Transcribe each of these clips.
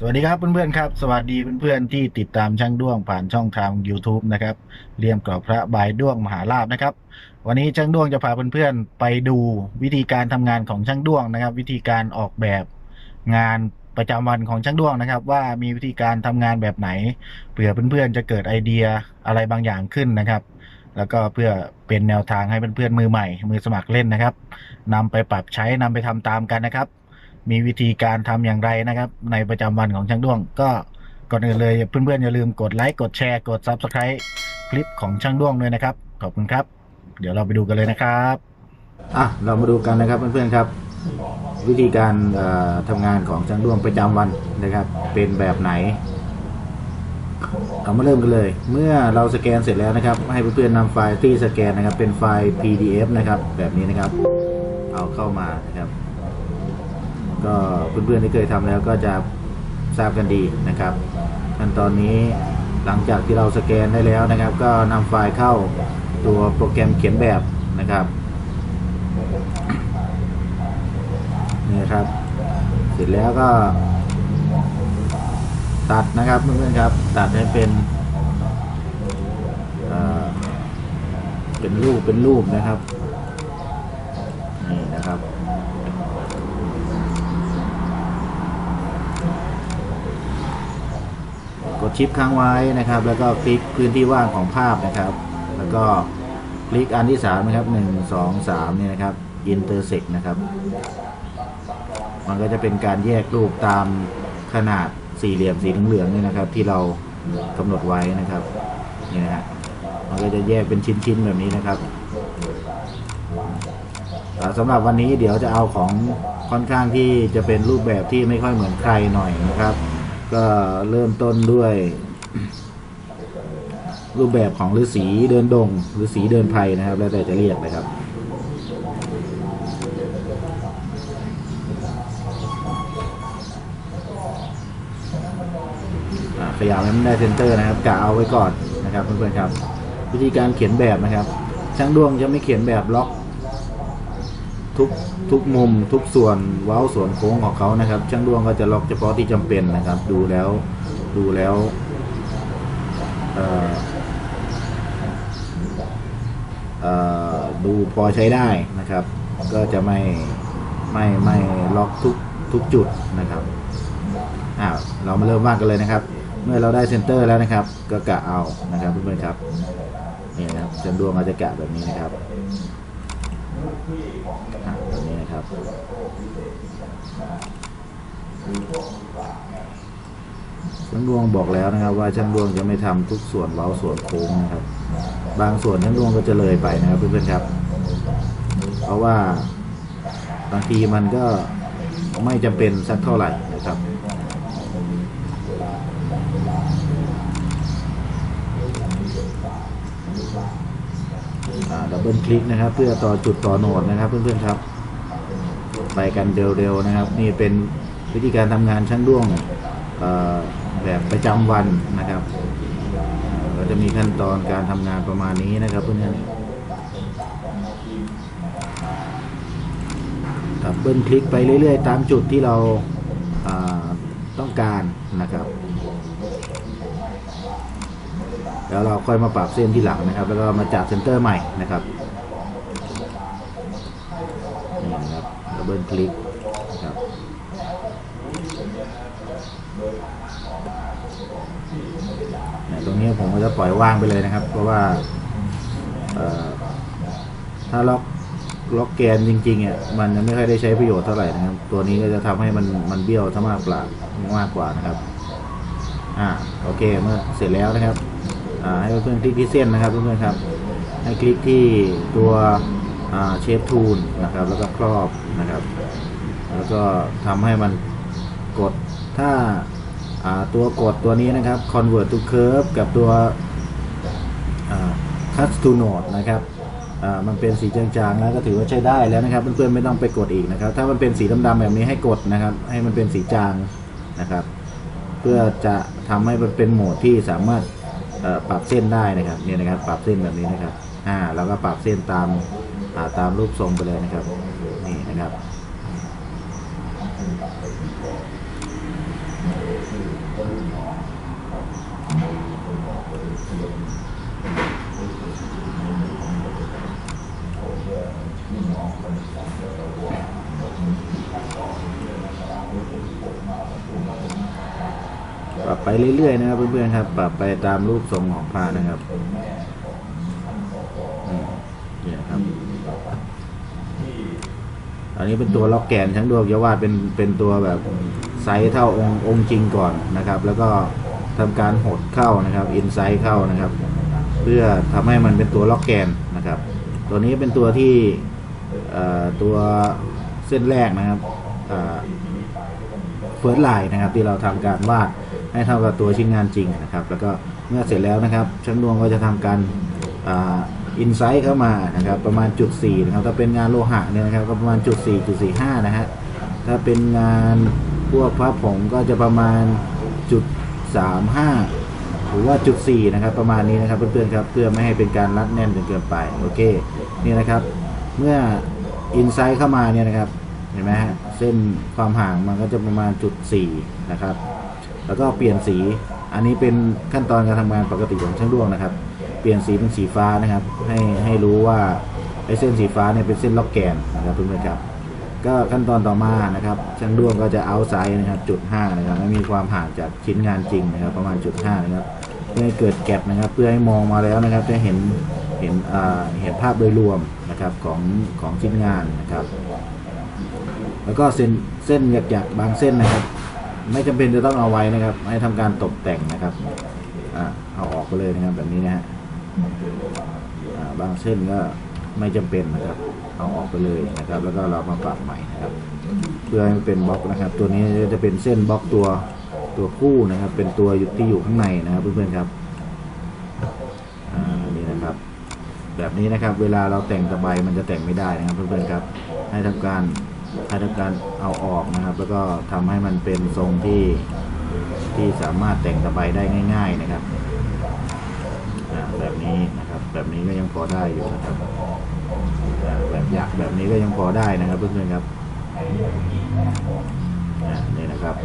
สวัสดีครับเพื่อนๆครับ สวัสดีเพื่อนๆที่ติดตามช่างด้วงผ่านช่องทาง YouTube นะครับเรียมกรอบพระบายด้วงมหาลาภนะครับ วันนี้ช่างด้วงจะพาเพื่อนๆไปดูวิธีการทำงานของช่างด้วงนะครับ วิธีการออกแบบงานประจำวันของช่างด้วงนะครับ ว่ามีวิธีการทำงานแบบไหนเผื่อเพื่อนๆจะเกิดไอเดียอะไรบางอย่างขึ้นนะครับ แล้วก็เพื่อเป็นแนวทางให้เพื่อนๆมือใหม่ มือสมัครเล่นนะครับนำไปปรับใช้นำไปทำตามกันนะครับ มีวิธีการทำอย่างไรนะครับ ในประจำวันของช่างด้วง ก็ก่อนอื่นเลยเพื่อนๆอย่าลืมกดไลค์กดแชร์กด Subscribe คลิปของช่างด้วงด้วยนะครับ ขอบคุณครับ เดี๋ยวเราไปดูกันเลยนะครับอะเรามาดูกันนะครับเพื่อนๆครับ วิธีการเอ่อทำงานของช่างด้วงประจำวันนะครับ เป็นแบบไหน เรามาเริ่มกันเลย เมื่อเราสแกนเสร็จแล้วนะครับ ให้เพื่อนๆนำไฟล์ที่สแกนนะครับ เป็นไฟล์ PDF นะครับ แบบนี้นะครับ เอาเข้ามานะครับ ก็เพื่อนๆที่เคยทำแล้วก็จะทราบกันดีนะครับขั้นตอนนี้หลังจากที่เราสแกนได้แล้วนะครับ ก็นำไฟล์เข้าตัวโปรแกรมเขียนแบบนะครับนี่ครับ เสร็จแล้วก็ ตัดนะครับเพื่อนๆครับ ตัดให้เป็นเอ่อเป็นรูปเป็นรูปนะครับนี่นะครับ ก ดชิปค้างไว้นะครับ แล้วก็คลิกพื้นที่ว่างของภาพนะครับ แล้วก็คลิกอันที่3นะครับ1 2 3เนี่ยนะครับ intersect นะครับ มันก็จะเป็นการแยกรูปตามขนาดสี่เหลี่ยมสีเหลืองๆนี่นะครับ ที่เรากำหนดไว้นะครับนี่นะฮะมันก็จะแยกเป็นชิ้นๆแบบนี้นะครับอ่าสำหรับวันนี้เดี๋ยวจะเอาของค่อนข้างที่จะเป็นรูปแบบที่ไม่ค่อยเหมือนใครหน่อยนะครับ ก็เริ่มต้นด้วย รูปแบบของฤาษีเดินดงฤาษีเดินไพรนะครับ แล้วแต่จะเรียกนะครับอ่าขยับให้มันได้เซนเตอร์นะครับกะเอาไว้ก่อนนะครับเพื่อนๆครับ วิธีการเขียนแบบนะครับ ช่างดวงจะไม่เขียนแบบล็อก ทุกทุกมุมทุกส่วนเว้าส่วนโค้งของเขานะครับ ช่างดวงก็จะล็อกเฉพาะที่จำเป็นนะครับ ดูแล้วดูแล้วดูพอใช้ได้นะครับ ก็จะไม่ไม่ไม่ล็อกทุกทุกจุดนะครับอ้าวเรามาเริ่มวาดกันเลยนะครับ เมื่อเราได้เซนเตอร์แล้วนะครับ ก็กะเอานะครับเพื่อนๆครับนี่นะครับช่างดวงก็จะกะแบบนี้นะครับ อะตัวนี้นะครับช่างดวงบอกแล้วนะครับ ว่าช่างดวงจะไม่ทำทุกส่วนเว้าส่วนโค้งนะครับ บางส่วนช่างดวงก็จะเลยไปนะครับเพื่อนๆครับ เพราะว่าบางทีมันก็ไม่จำเป็นสักเท่าไหร่นะครับ ดับเบิลคลิกนะครับ เพื่อต่อจุดต่อโหนดนะครับ เพื่อนๆครับ ไปกันเร็วๆนะครับ นี่เป็นวิธีการทำงานช่างด้วงแบบประจำวันนะครับเราจะมีขั้นตอนการทำงานประมาณนี้นะครับ เพื่อนๆดับเบิลคลิกไปเรื่อยๆ ตามจุดที่เราาต้องการนะครับ แล้วเราค่อยมาปรับเส้นที่หลังนะครับ แล้วก็มาจับเซนเตอร์ใหม่นะครับนี่นะครับดับเบิลคลิกนะครับเนี่ยตรงนี้ผมก็จะปล่อยว่างไปเลยนะครับ เพราะว่าถ้าล็อกล็อกแกนจริงๆอะมันจะไม่ค่อยได้ใช้ประโยชน์เท่าไหร่นะครับ ตัวนี้ก็จะทำให้มันมันเบี้ยวถ้ามากกว่ามากกว่านะครับ อ่าโอเคเมื่อเสร็จแล้วนะครับ ให้เพื่อนๆคลิกที่เส้นนะครับเพื่อนๆครับ ให้คลิกที่ตัวเชฟทูลนะครับ แล้วก็ครอบนะครับ แล้วก็ทำให้มันกดถ้าาตัวกดตัวนี้นะครับ convert to curve กับตัว cut to node นะครับมันเป็นสีจางๆแล้วก็ถือว่าใช้ได้แล้วนะครับ เพื่อนๆไม่ต้องไปกดอีกนะครับ ถ้ามันเป็นสีดำๆแบบนี้ให้กดนะครับ ให้มันเป็นสีจางนะครับ เพื่อจะทำให้มันเป็นโหมดที่สามารถ ปรับเส้นได้นะครับเนี่ยนะครับปรับเส้นแบบนี้นะครับอ่าเราก็ปรับเส้นตามตามรูปทรงไปเลยนะครับนี่นะครับอ ปรับไปเรื่อยๆนะครับเพื่อนๆครับ ปรับไปตามรูปทรงของผ้านะครับอืมเนี่ยครับ อันนี้เป็นตัวล็อกแกนทั้งดวงจะวาดเป็นเป็นตัวแบบไซส์เท่าองค์องค์จริงก่อนนะครับ แล้วก็ทำการหดเข้านะครับอินไซส์เข้านะครับ เพื่อทำให้มันเป็นตัวล็อกแกนนะครับ ตัวนี้เป็นตัวที่ตัวเส้นแรกนะครับเฟิร์สไลน์นะครับที่เราทำการวาด ให้เท่ากับตัวชิ้นงานจริงนะครับ แล้วก็เมื่อเสร็จแล้วนะครับช่างดวงก็จะทำการอินไซต์เข้ามานะครับประมาณจุด4นะครับถ้าเป็นงานโลหะเนี่ยนะครับก็ประมาณจุด4จุด45นะฮะถ้าเป็นงานพวกพระผงก็จะประมาณจุด35หรือว่าจุด4นะครับประมาณนี้นะครับเพื่อนๆครับเพื่อไม่ให้เป็นการรัดแน่นจนเกินไปโอเคนี่นะครับเมื่ออินไซต์เข้ามาเนี่ยนะครับเห็นไหมฮะเส้นความห่างมันก็จะประมาณจุด4นะครับ แล้วก็เปลี่ยนสี อันนี้เป็นขั้นตอนการทำงานปกติของช่างด้วงนะครับ เปลี่ยนสีเป็นสีฟ้านะครับ ให้ให้รู้ว่าไอ้เส้นสีฟ้าเนี่ยเป็นเส้นล็อกแกนนะครับเพื่อนๆครับ ก็ขั้นตอนต่อมานะครับ ช่างด้วงก็จะเอาไซส์นะครับจุด5นะครับให้มีความห่างจากชิ้นงานจริงนะครับ ประมาณจุด5นะครับเพื่อให้เกิดแก็บนะครับ เพื่อให้มองมาแล้วนะครับ จะเห็นเห็นอ่าเห็นภาพโดยรวมนะครับของของชิ้นงานนะครับ แล้วก็เส้นเส้นหยักๆบางเส้นนะครับ ไม่จำเป็นจะต้องเอาไว้นะครับ ให้ทำการตกแต่งนะครับอ่าเอาออกไปเลยนะครับ แบบนี้นะฮะบางเส้นก็ไม่จำเป็นนะครับ เอาออกไปเลยนะครับ แล้วก็เรามาปรับใหม่นะครับ เพื่อให้มันเป็นบล็อกนะครับ ตัวนี้จะเป็นเส้นบล็อกตัวตัวคู่นะครับ เป็นตัวที่อยู่ข้างในนะครับ เพื่อนๆครับอ่านี่นะครับ แบบนี้นะครับ เวลาเราแต่งตะไบมันจะแต่งไม่ได้นะครับ เพื่อนๆครับ ให้ทำการ ให้ทำการเอาออกนะครับ แล้วก็ทำให้มันเป็นทรงที่ที่สามารถแต่งตะไบได้ง่าย ๆนะครับแบบนี้นะครับ แบบนี้ก็ยังพอได้อยู่นะครับแบบหยักแบบนี้ก็ยังพอได้นะครับเพื่อนๆครับนี่นะครับ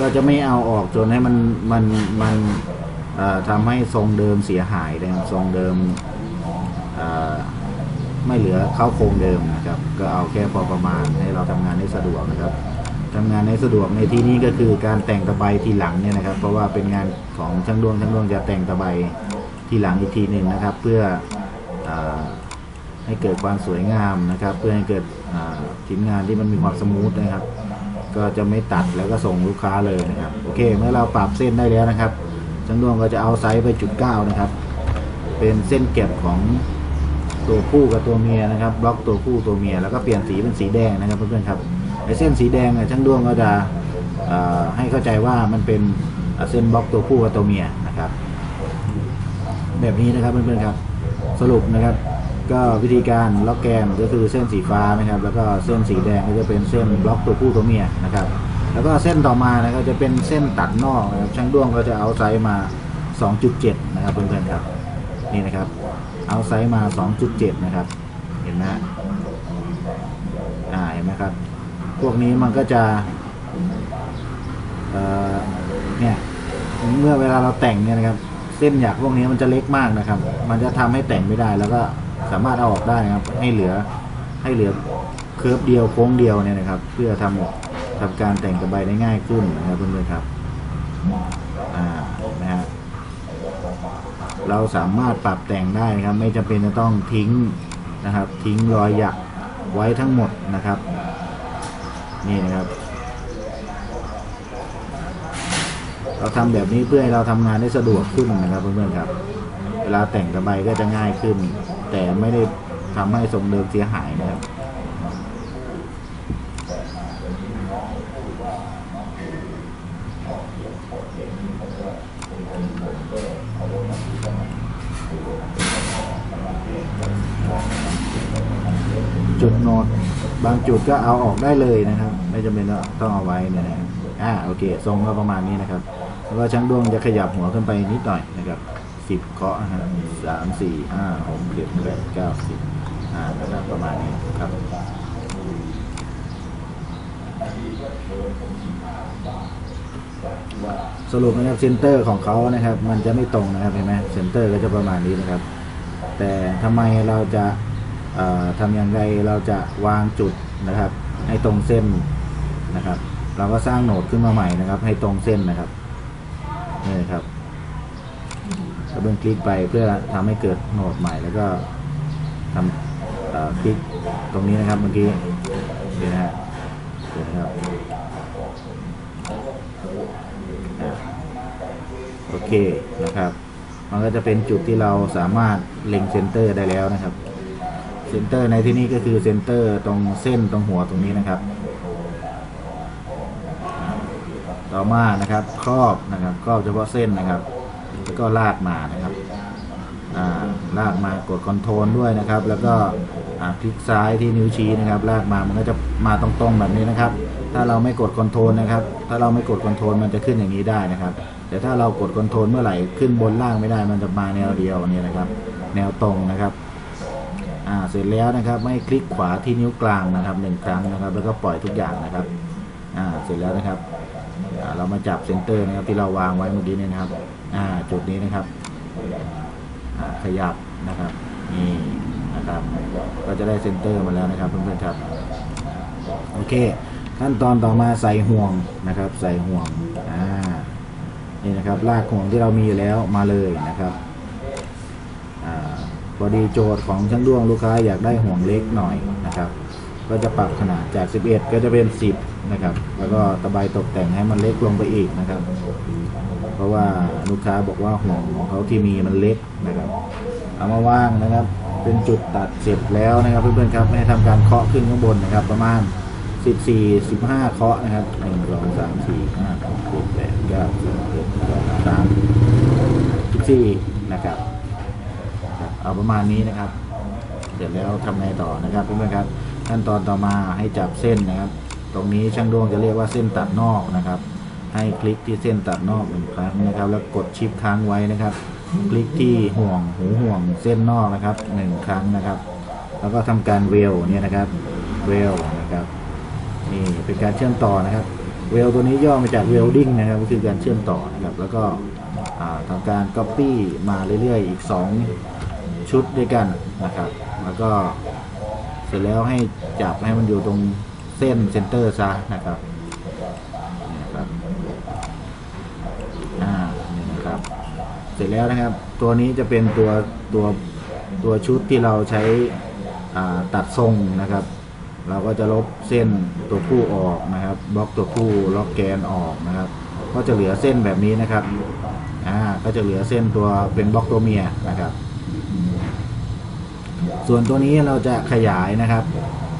ก็จะไม่เอาออกจนให้มันมันมันทำให้ทรงเดิมเสียหายนะครับทรงเดิมไม่เหลือเข้าโครงเดิมนะครับ ก็เอาแค่พอประมาณให้เราทำงานได้สะดวกนะครับทำงานได้สะดวกในที่นี้ก็คือการแต่งตะไบทีหลังเนี่ยนะครับ เพราะว่าเป็นงานของช่างดวงช่างดวงจะแต่งตะไบทีหลังอีกทีหนึ่งนะครับ เพื่ออให้เกิดความสวยงามนะครับ เพื่อให้เกิดชิ้นงานที่มันมีความสมูทนะครับ ก็จะไม่ตัดแล้วก็ส่งลูกค้าเลยนะครับโอเค เมื่อเราปรับเส้นได้แล้วนะครับช่างดวงก็จะเอาไซส์ไปจุดเก้านะครับ เป็นเส้นเก็บของตัวผู้กับตัวเมียนะครับบล็อกตัวผู้ตัวเมียแล้วก็เปลี่ยนสีเป็นสีแดงนะครับเพื่อนๆครับไอเส้นสีแดงเนี่ยช่างดวงก็จะให้เข้าใจว่ามันเป็นเส้นบล็อกตัวผู้กับตัวเมียนะครับ แบบนี้นะครับเพื่อนๆครับ สรุปนะครับ ก็วิธีการล็อกแกนก็คือเส้นสีฟ้านะครับ แล้วก็เส้นสีแดงก็จะเป็นเส้นบล็อกตัวผู้ตัวเมียนะครับ แล้วก็เส้นต่อมานะครับจะเป็นเส้นตัดนอกนะครับช่างด้วงก็จะเอาไซส์มา 2.7 นะครับเพื่อนๆครับนี่นะครับเอาไซส์มา 2.7 นะครับ เห็นไหมอ่าเห็นไหมครับ พวกนี้มันก็จะเอ่อเนี่ยเมื่อเวลาเราแต่งเนี่ยนะครับ เส้นหยักพวกนี้มันจะเล็กมากนะครับ มันจะทำให้แต่งไม่ได้แล้วก็ สามารถเอาออกได้นะครับ ให้เหลือให้เหลือเคิร์ฟเดียวโค้งเดียวเนี่ยนะครับ เพื่อทำทำการแต่งตะไบได้ง่ายขึ้นนะครับเพื่อนๆครับอ่านะฮะเราสามารถปรับแต่งได้นะครับ ไม่จำเป็นจะต้องทิ้งนะครับ ทิ้งรอยหยักไว้ทั้งหมดนะครับ นี่นะครับเราทำแบบนี้เพื่อให้เราทำงานได้สะดวกขึ้นนะครับเพื่อนๆครับ เวลาแต่งตะไบก็จะง่ายขึ้น แต่ไม่ได้ทำให้ทรงเดิมเสียหายนะครับจุดโนดบางจุดก็เอาออกได้เลยนะครับ ไม่จำเป็นต้องเอาไว้นี่ยนะอ่าโอเค ทรงก็ประมาณนี้นะครับ แล้วก็ช่างดวงจะขยับหัวขึ้นไปนิดหน่อยนะครับ สิบเคาะนะฮะสามสี่ห้าหกเจ็ดแปดเก้าสิบอ่านะครับประมาณนี้ครับสรุปนะครับเซนเตอร์ของเขานะครับ มันจะไม่ตรงนะครับเห็นไหมเซนเตอร์ก็จะประมาณนี้นะครับ แต่ทำไมเราจะเอ่อทำอย่างไรเราจะวางจุดนะครับ ให้ตรงเส้นนะครับ เราก็สร้างโหนดขึ้นมาใหม่นะครับ ให้ตรงเส้นนะครับนี่ครับ เราเบิ่งคลิกไปเพื่อทำให้เกิดโหนดใหม่แล้วก็ทำคลิกตรงนี้นะครับเมื่อกี้เดี๋ยวนะฮะเดี๋ยวนะครับโอเคนะครับ มันก็จะเป็นจุดที่เราสามารถเล็งเซนเตอร์ได้แล้วนะครับเซนเตอร์ในที่นี้ก็คือเซนเตอร์ตรงเส้นตรงหัวตรงนี้นะครับ ต่อมานะครับครอบนะครับครอบเฉพาะเส้นนะครับ แล้วก็ลากมานะครับอ่าลากมากดคอนโทรลด้วยนะครับ แล้วก็อ่าคลิกซ้ายที่นิ้วชี้นะครับ ลากมามันก็จะมาตรงๆแบบนี้นะครับ ถ้าเราไม่กดคอนโทรลนะครับ ถ้าเราไม่กดคอนโทรลมันจะขึ้นอย่างนี้ได้นะครับ แต่ถ้าเรากดคอนโทรลเมื่อไหร่ขึ้นบนล่างไม่ได้ มันจะมาแนวเดียวนี่นะครับ แนวตรงนะครับอ่าเสร็จแล้วนะครับไม่คลิกขวาที่นิ้วกลางนะครับหนึ่งครั้งนะครับ แล้วก็ปล่อยทุกอย่างนะครับอ่าเสร็จแล้วนะครับ เรามาจับเซนเตอร์นะครับที่เราวางไว้เมื่อกี้เนี่ยนะครับจุดนี้นะครับขยับนะครับนี่นะครับ ก็จะได้เซนเตอร์มาแล้วนะครับเพื่อนๆครับโอเค ขั้นตอนต่อมาใส่ห่วงนะครับ ใส่ห่วงอ่านี่นะครับลากห่วงที่เรามีอยู่แล้วมาเลยนะครับอ่าพอดีโจทย์ของช่างด้วงลูกค้าอยากได้ห่วงเล็กหน่อยนะครับ ก็จะปรับขนาดจาก 11 ก็จะเป็น 10 นะครับ แล้วก็ตะไบตกแต่งให้มันเล็กลงไปอีกนะครับ เพราะว่าลูกค้าบอกว่าห่วงของเขาที่มีมันเล็กนะครับ เอามาว่างนะครับ เป็นจุดตัดเสร็จแล้วนะครับ เพื่อนๆครับให้ทำการเคาะขึ้นข้างบนนะครับ ประมาณ 14 15 เคาะนะครับ1 2 3 4 5 6 7 8 9 10 11 12 13 14นะครับครับเอาประมาณนี้นะครับ เสร็จแล้วทำไงต่อนะครับเพื่อนๆครับขั้นตอนต่อมาให้จับเส้นนะครับ ตรงนี้ช่างดวงจะเรียกว่าเส้นตัดนอกนะครับ ให้คลิกที่เส้นตัดนอกหนึ่งครั้งนะครับ แล้วกดชิปค้างไว้นะครับ คลิกที่ห่วงหูห่วงเส้นนอกนะครับหนึ่งครั้งนะครับ แล้วก็ทำการเวลเนี่ยนะครับเวลนะครับนี่เป็นการเชื่อมต่อนะครับ เวลตัวนี้ย่อมาจากเวลดิ้งนะครับก็คือการเชื่อมต่อนะครับแล้วก็อ่าทำการ Copy มาเรื่อยๆ อีก 2 ชุดด้วยกันนะครับ แล้วก็เสร็จแล้วให้จับให้มันอยู่ตรง เส้นเซนเตอร์ซะนะครับนี่นะครับอ่านี่นะครับ เสร็จแล้วนะครับ ตัวนี้จะเป็นตัวตัวตัวชุดที่เราใช้อ่าตัดทรงนะครับ เราก็จะลบเส้นตัวผู้ออกนะครับบล็อกตัวผู้ล็อกแกนออกนะครับ ก็จะเหลือเส้นแบบนี้นะครับอ่าก็จะเหลือเส้นตัวเป็นบล็อกตัวเมียนะครับ ส่วนตัวนี้เราจะขยายนะครับ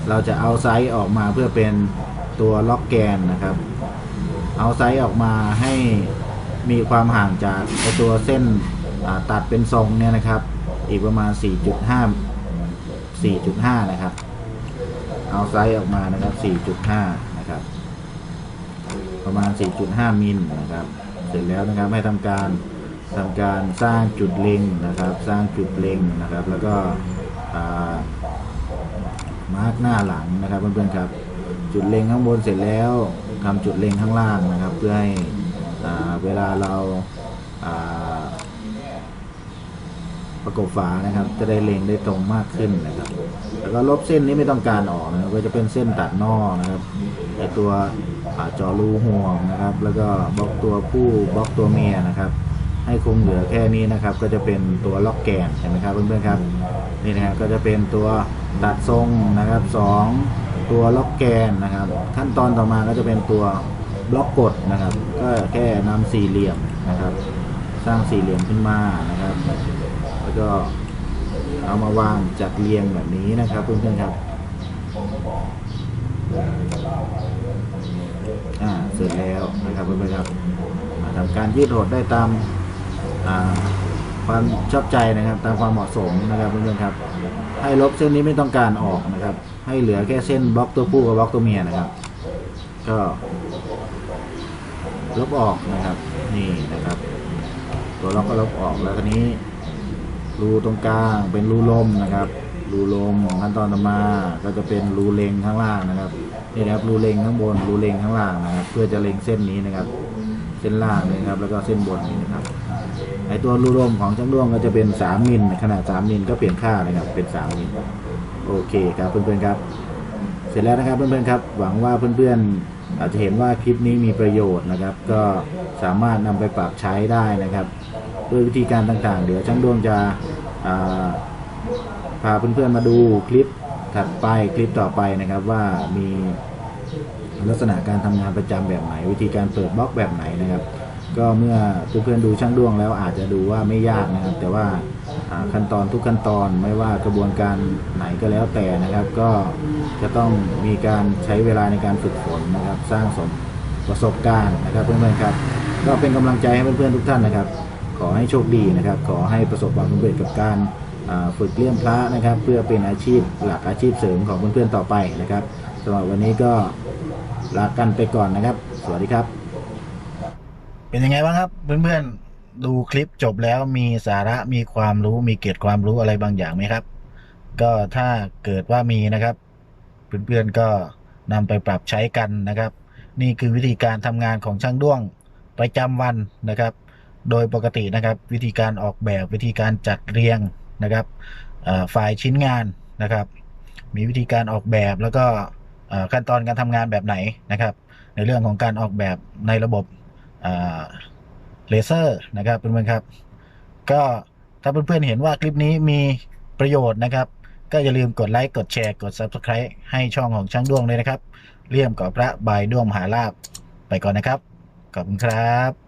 เราจะเอาไซส์ออกมาเพื่อเป็นตัวล็อกแกนนะครับ เอาไซส์ออกมาให้มีความห่างจากตัวเส้นตัดเป็นทรงเนี่ยนะครับ อีกประมาณ 4.5 4.5 นะครับ เอาไซส์ออกมานะครับ 4.5 นะครับ ประมาณ 4.5 มิลนะครับ เสร็จแล้วนะครับให้ทำการทำการสร้างจุดเล็งนะครับ สร้างจุดเล็งนะครับ แล้วก็อ่า มาร์กหน้าหลังนะครับเพื่อนๆครับ จุดเล็งข้างบนเสร็จแล้วทำจุดเล็งข้างล่างนะครับ เพื่อให้เวลาเราประกบฝานะครับ จะได้เล็งได้ตรงมากขึ้นนะครับ แล้วก็ลบเส้นนี้ไม่ต้องการออกนะครับก็จะเป็นเส้นตัดนอกนะครับไอตัวอจอรูห่วงนะครับ แล้วก็บล็อกตัวผู้บล็อกตัวเมียนะครับ ให้คงเหลือแค่นี้นะครับ ก็จะเป็นตัวล็อกแกนเห็นไหมครับเพื่อนๆครับนี่นะครับก็จะเป็นตัว ตัดทรงนะครับสองตัวล็อกแกนนะครับ ขั้นตอนต่อมาก็จะเป็นตัวบล็อกกดนะครับ ก็แค่นำสี่เหลี่ยมนะครับ สร้างสี่เหลี่ยมขึ้นมานะครับ แล้วก็เอามาวางจัดเรียงแบบนี้นะครับเพื่อนๆครับอ่าเสร็จแล้วนะครับเพื่อนๆครับอ่าทำการยืดหดได้ตามอ่า ความชอบใจนะครับตามความเหมาะสมนะครับเพื่อนๆครับ ให้ลบเส้นนี้ไม่ต้องการออกนะครับ ให้เหลือแค่เส้นบล็อกตัวผู้กับบล็อกตัวเมียนะครับ ก็ลบออกนะครับนี่นะครับ ตัวล็อกก็ลบออกแล้วทีนี้ รูตรงกลางเป็นรูลมนะครับ รูลมของขั้นตอนต่อมา ก็จะเป็นรูเลงข้างล่างนะครับนี่นะครับรูเลงข้างบนรูเลงข้างล่างนะครับ เพื่อจะเลงเส้นนี้นะครับ เส้นล่างนะครับ แล้วก็เส้นบนนี้นะครับ ไอตัวรูลมของช่างด้วงก็จะเป็น3มิลขนาด3มิลก็เปลี่ยนค่านะครับ เป็น3มิลโอเคครับเพื่อนๆครับ เสร็จแล้วนะครับเพื่อนๆครับ หวังว่าเพื่อนๆอาจจะเห็นว่าคลิปนี้มีประโยชน์นะครับ ก็สามารถนำไปปรับใช้ได้นะครับ ด้วยวิธีการต่างๆ เดี๋ยวช่างดวงจะาพาเพื่อนๆมาดูคลิปถัดไปคลิปต่อไปนะครับว่ามีลักษณะการทำงานประจำแบบไหน วิธีการเปิดบล็อกแบบไหนนะครับ ก็เมื่อเพื่อนๆดูช่างดวงแล้วอาจจะดูว่าไม่ยากนะครับ แต่ว่าขั้นตอนทุกขั้นตอนไม่ว่ากระบวนการไหนก็แล้วแต่นะครับ ก็จะต้องมีการใช้เวลาในการฝึกฝนนะครับ สร้างสมประสบการณ์นะครับเพื่อนๆครับ ก็เป็นกำลังใจให้เพื่อนๆทุกท่านนะครับ ขอให้โชคดีนะครับ ขอให้ประสบความสำเร็จกับการฝึกเลี่ยมพระนะครับ เพื่อเป็นอาชีพหลักอาชีพเสริมของเพื่อนๆต่อไปนะครับสำหรับวันนี้ก็ลากันไปก่อนนะครับ สวัสดีครับ เป็นยังไงบ้างครับ เพื่อนๆดูคลิปจบแล้วมีสาระมีความรู้มีเกร็ดความรู้อะไรบางอย่างไหมครับ ก็ถ้าเกิดว่ามีนะครับ เพื่อนๆก็นำไปปรับใช้กันนะครับ นี่คือวิธีการทำงานของช่างด้วงประจำวันนะครับ โดยปกตินะครับ วิธีการออกแบบวิธีการจัดเรียงนะครับฝ่ายชิ้นงานนะครับ มีวิธีการออกแบบแล้วก็ขั้นตอนการทำงานแบบไหนนะครับ ในเรื่องของการออกแบบในระบบ เลเซอร์นะครับเพื่อนๆครับ ก็ถ้าเพื่อนๆเห็นว่าคลิปนี้มีประโยชน์นะครับ ก็อย่าลืมกดไลค์กดแชร์กด Subscribe ให้ช่องของช่างด้วงเลยนะครับ เลี่ยมกับพระบายด้วงมหาลาบไปก่อนนะครับ ขอบคุณครับ「